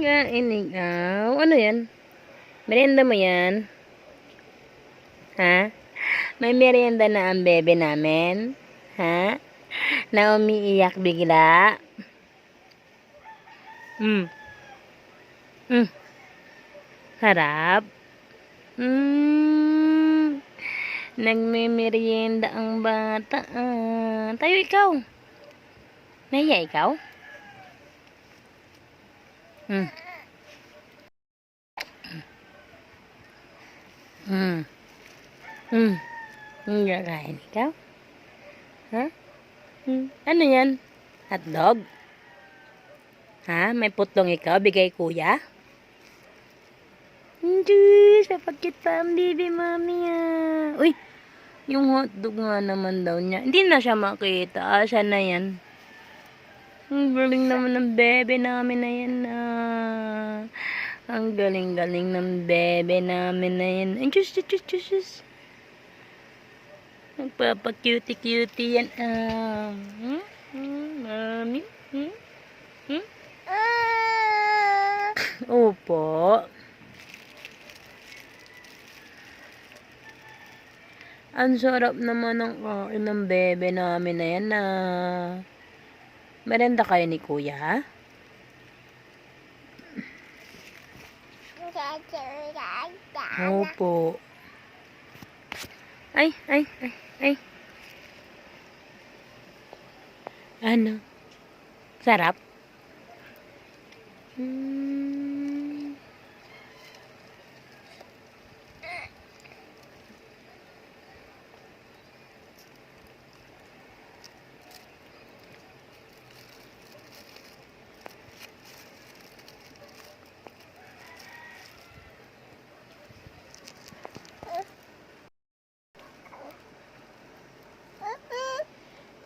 Kain ikaw. Ano yan? Merienda mo yan? Ha? May merienda na ang bebe namin? Ha? Na umiiyak bigla? Hmm. Hmm. Harap? Hmm. Nagme-merienda ang bata. Ah. Tayo ikaw. Naiya ikaw? Hmm. Hmm. Hmm. Hindi kain ikaw? Ha? Hmm. Ano yan? Hotdog? Ha? May putlong ikaw? Bigay kuya? Hindi. Sapagkit pa ang baby mami ah. Uy! Yung hotdog nga naman daw niya. Hindi na siya makita. Asa na yan? Ang galing naman ng bebe namin na yan ah. Ang galing-galing ng bebe namin na yan. Ay, Diyos, Diyos, Diyos, Diyos. Nagpapa-cutie-cutie yan ah. Hmm? Hmm? Mami? Hmm? Hmm? Opo. Ang sarap naman ng kain ng bebe namin na yan na. Merenda kayo ni kuya? Opo. Ay, ay, ay, ay. Ano? Sarap? Hmm.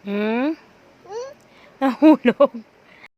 Hmm? Nahulog.